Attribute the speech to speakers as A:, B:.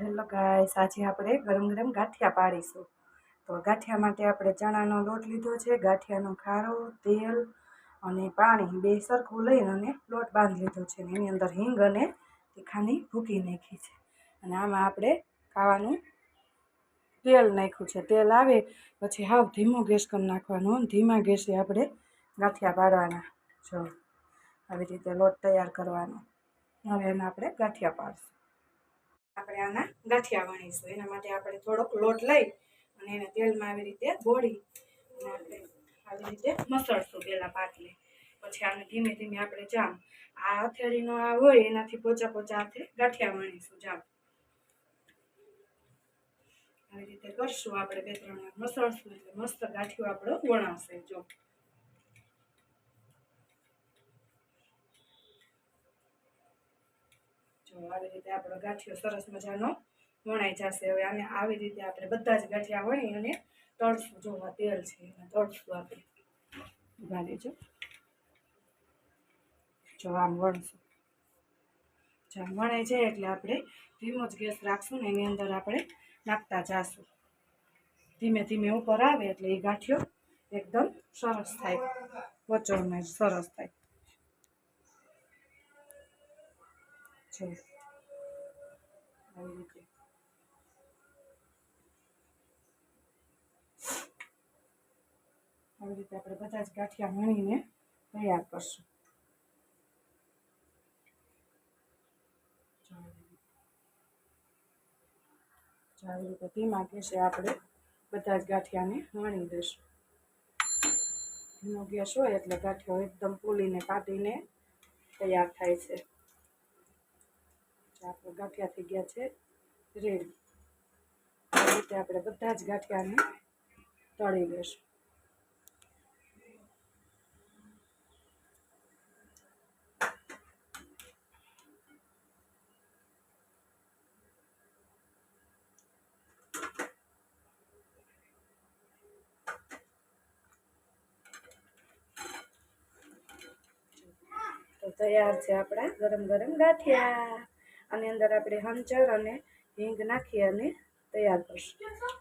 A: Hello guys, આજે આપણે ગરમ ગરમ ગાંઠિયા પાડીશું. તો ગાંઠિયા માટે આપણે ચણાનો લોટ લીધો છે, ગાંઠિયાનો ખારો, તેલ અને પાણી બે સરખું લઈને અને લોટ બાંધી લીધો છે અને એની અંદર હિંગ અને તીખાની ભૂકી નાખી છે. અને આમાં આપણે ખાવાનું તેલ નાખ્યું છે. તેલ આવે પછી હાવ ધીમો ગેસ કરી નાખવાનો ધીમા ગેસે આપણે ગાંઠિયા પાડવાના જો આવી રીતે લોટ તૈયાર કરવાનો. હવે એના આપણે ગાંઠિયા પાડશું. આપણે આના ગાંઠિયા વણીશું એના માટે આપણે થોડોક લોટ લઈ અને એને તેલમાં આવી રીતે બોળી અને આપણે આવી રીતે મસળશું પહેલાં પાટલે પછી આને ધીમે ધીમે આપણે જામ. આ હથેળીનો આ હોય એનાથી પોચા પોચા હાથે ગાંઠિયા વણીશું જામ. આવી રીતે કરશું આપણે બે ત્રણ વાર મસળશું એટલે મસ્ત ગાંઠિયો આપણો વણાશે જો. જો આવી રીતે આપણો ગાંઠિયો સરસ મજાનો વણાઈ જશે. હવે આને આવી રીતે આપણે બધા જ ગાંઠિયા વણી અને તળશું. જો તેલ છે એને તળશું આપણે. ઊભા લેજો જો આમ વણશું. જો આમ વણાઈ જાય એટલે આપણે ધીમો જ ગેસ રાખશું ને એની અંદર આપણે નાખતા જાશું. ધીમે ધીમે ઉપર આવે એટલે એ ગાંઠિયો એકદમ સરસ થાય. વચોને સરસ થાય. છે. આવી રીતે. આપણે બધા જ ગાંઠિયા વણીને તૈયાર કરશું. આવી રીતે ધીમા ગેસે આપણે બધા જ ગાંઠિયાને વણી દઈશું. ધીમો ગેસ હોય એટલે ગાંઠિયો એકદમ ફૂલીને કાઢીને તૈયાર થાય છે. આપણે ગાંઠિયા થઈ ગયા છે રેડી. આ રીતે આપણે બધા જ ગાંઠિયાને તળી લેશું. તૈયાર છે આપણા ગરમ ગરમ ગાંઠિયા. આની અંદર આપણે હંચર અને હિંગ નાખી અને તૈયાર કરશું.